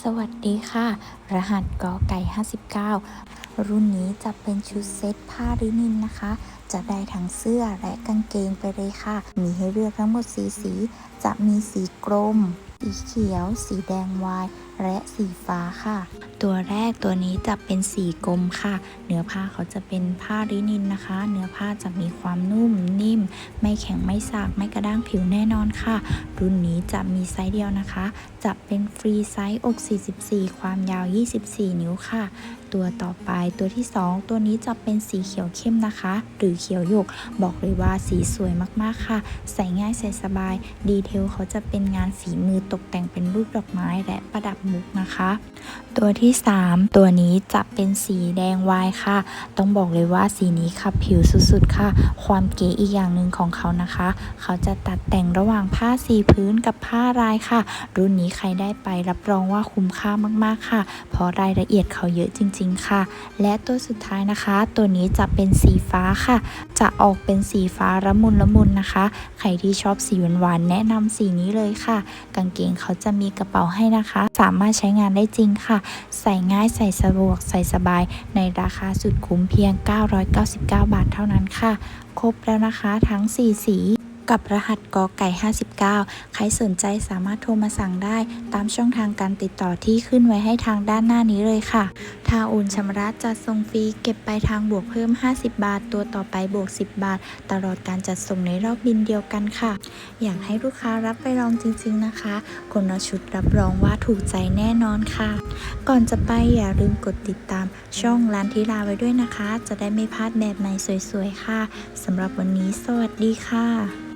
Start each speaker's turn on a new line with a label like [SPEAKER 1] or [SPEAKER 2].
[SPEAKER 1] สวัสดีค่ะ รหัสกอไก่ 59 รุ่นนี้จะเป็นชุดเซ็ตผ้ารินินนะคะ จะได้ทั้งเสื้อและกางเกงไปเลยค่ะ มีให้เลือกทั้งหมดสีสี จะมีสีกรม สีเขียว สีแดงวายและสีฟ้าค่ะ ตัวแรกตัวนี้จะเป็นสีกรมค่ะ เนื้อผ้าเขาจะเป็นผ้ารินินนะคะ เนื้อผ้าจะมีความนุ่มนิ่ม ไม่แข็งไม่สากไม่กระด้างผิวแน่นอนค่ะ รุ่นนี้จะมีไซส์เดียวนะคะ จะเป็นฟรีไซส์อก 44 ความยาว 24 นิ้วค่ะ ตัวต่อไปตัวที่ 2 ตัวนี้จะเป็นสีเขียวเข้มนะคะ หรือเขียวหยก บอกเลยว่าสีสวยมากๆค่ะ ใส่ง่ายใส่สบาย ดีเทลเขาจะเป็นงานฝีมือตกแต่งเป็นรูปดอกไม้และประดับมุกนะคะ ตัวที่ 3 ตัวนี้จะเป็นสีแดงวายค่ะ ต้องบอกเลยว่าสีนี้ขับผิวสุดๆค่ะ ความเก๋อีกอย่างหนึ่งของเขานะคะ เขาจะตัดแต่งระหว่างผ้าสีพื้นกับผ้าลายค่ะ รุ่นนี้ใครได้ไปรับรองว่าคุ้มค่ามากๆค่ะ เพราะรายละเอียดเขาเยอะจริง ๆ ค่ะ และตัวสุดท้ายนะคะ ตัวนี้จะเป็นสีฟ้าค่ะ จะออกเป็นสีฟ้าละมุนละมุนนะคะ ใครที่ชอบสีหวานๆแนะนำสีนี้เลยค่ะ กางเกงเขาจะมีกระเป๋าให้นะคะสาามารถใช้งานได้จริงค่ะ ใส่ง่ายใส่สะดวกใส่สบาย ในราคาสุดคุ้มเพียง 999 บาทเท่านั้นค่ะ ครบแล้วนะคะทั้ง 4 สีกับรหัสกอไก่ 59 ใครสนใจสามารถโทรมาสั่งได้ ตามช่องทางการติดต่อที่ขึ้นไว้ให้ทางด้านหน้านี้เลยค่ะถ้าโอนชำระจัดส่งฟรีเก็บไปลายทางบวกเพิ่ม 50 บาท ตัวต่อไปบวก 10 บาท ตลอดการจัดส่งในรอบบินเดียวกันค่ะ อยากให้ลูกค้ารับไปลองจริง ๆนะคะ คนละชุดรับรองว่าถูกใจแน่นอนค่ะ ก่อนจะไปอย่าลืมกดติดตาม ช่องร้านทิราไว้ด้วยนะคะ จะได้ไม่พลาดแบบใหม่สวยๆค่ะสำหรับวันนี้สวัสดีค่ะ